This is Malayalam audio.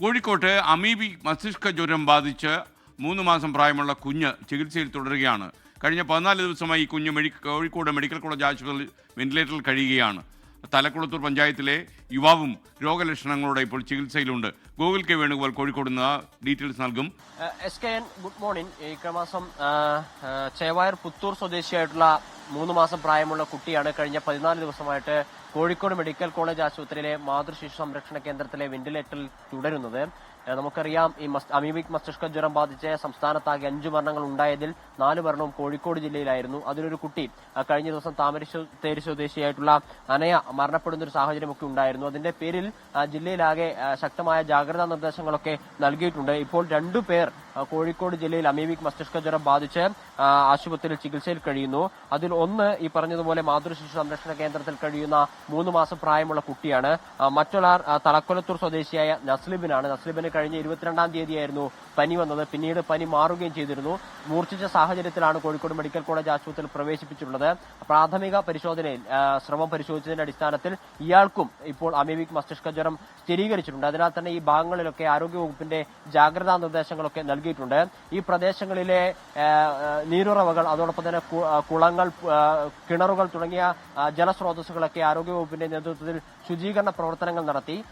കോഴിക്കോട്ട് അമീബി മസ്തിഷ്ക ജ്വരം ബാധിച്ച് മൂന്ന് മാസം പ്രായമുള്ള കുഞ്ഞ് ചികിത്സയിൽ തുടരുകയാണ്. കഴിഞ്ഞ പതിനാല് ദിവസമായി ഈ കുഞ്ഞ് മെഡി കോഴിക്കോട് മെഡിക്കൽ കോളേജ് ആശുപത്രിയിൽ വെന്റിലേറ്ററിൽ കഴിയുകയാണ്. തലക്കുളത്തൂർ പഞ്ചായത്തിലെ യുവാവും രോഗലക്ഷണങ്ങളോടെ ഇപ്പോൾ ചികിത്സയിലുണ്ട്. ഗൂഗിൾ കെ വേണുഗോപാൽ കോഴിക്കോട് നിന്ന് ഡീറ്റെയിൽസ് നൽകും. S K N good morning. ഈ മാസം ചേവായർ പുത്തൂർ സ്വദേശിയായിട്ടുള്ള മൂന്ന് മാസം പ്രായമുള്ള കുട്ടിയാണ് കഴിഞ്ഞ പതിനാല് ദിവസമായിട്ട് കോഴിക്കോട് മെഡിക്കൽ കോളേജ് ആശുപത്രിയിലെ മാതൃശിശു സംരക്ഷണ കേന്ദ്രത്തിലെ വെന്റിലേറ്ററിൽ തുടരുന്നത്. നമുക്കറിയാം ഈ അമീബിക് മസ്തിഷ്ക ജ്വരം ബാധിച്ച് സംസ്ഥാനത്താകെ അഞ്ചു മരണങ്ങൾ ഉണ്ടായതിൽ നാല് മരണവും കോഴിക്കോട് ജില്ലയിലായിരുന്നു. അതിലൊരു കുട്ടി കഴിഞ്ഞ ദിവസം താമരശ്ശേരി സ്വദേശിയായിട്ടുള്ള അനയ മരണപ്പെടുന്ന ഒരു സാഹചര്യമൊക്കെ ഉണ്ടായിരുന്നു. അതിന്റെ പേരിൽ ജില്ലയിലാകെ ശക്തമായ ജാഗ്രതാ നിർദ്ദേശങ്ങളൊക്കെ നൽകിയിട്ടുണ്ട്. ഇപ്പോൾ രണ്ടു പേർ കോഴിക്കോട് ജില്ലയിൽ അമീബിക് മസ്തിഷ്ക ജ്വരം ബാധിച്ച് ആശുപത്രിയിൽ ചികിത്സയിൽ കഴിയുന്നു. അതിൽ ഒന്ന് ഈ പറഞ്ഞതുപോലെ മാതൃശിശു സംരക്ഷണ കേന്ദ്രത്തിൽ കഴിയുന്ന മൂന്ന് മാസം പ്രായമുള്ള കുട്ടിയാണ്. മറ്റൊരാൾ തളക്കൊലത്തൂർ സ്വദേശിയായ നസ്ലിബിനാണ്. നസ്ലിബിന് കഴിഞ്ഞ ഇരുപത്തിരണ്ടാം തീയതിയായിരുന്നു പനി വന്നത്. പിന്നീട് പനി മാറുകയും ചെയ്തിരുന്നു. മൂർച്ഛിച്ച സാഹചര്യത്തിലാണ് കോഴിക്കോട് മെഡിക്കൽ കോളേജ് ആശുപത്രിയിൽ പ്രവേശിപ്പിച്ചിട്ടുള്ളത്. പ്രാഥമിക പരിശോധനയിൽ ശ്രമം പരിശോധിച്ചതിന്റെ അടിസ്ഥാനത്തിൽ ഇയാൾക്കും ഇപ്പോൾ അമീബിക് മസ്തിഷ്ക ജ്വരം സ്ഥിരീകരിച്ചിട്ടുണ്ട്. അതിനാൽ തന്നെ ഈ ഭാഗങ്ങളിലൊക്കെ ആരോഗ്യവകുപ്പിന്റെ ജാഗ്രതാ നിർദ്ദേശങ്ങളൊക്കെ നൽകിയിട്ടുണ്ട്. ഈ പ്രദേശങ്ങളിലെ നീരുറവകൾ അതോടൊപ്പം തന്നെ കുളങ്ങൾ കിണറുകൾ തുടങ്ങിയ ജലസ്രോതസ്സുകളൊക്കെ ആരോഗ്യവകുപ്പിന്റെ നേതൃത്വത്തിൽ ശുചീകരണ പ്രവർത്തനങ്ങൾ നടത്തി.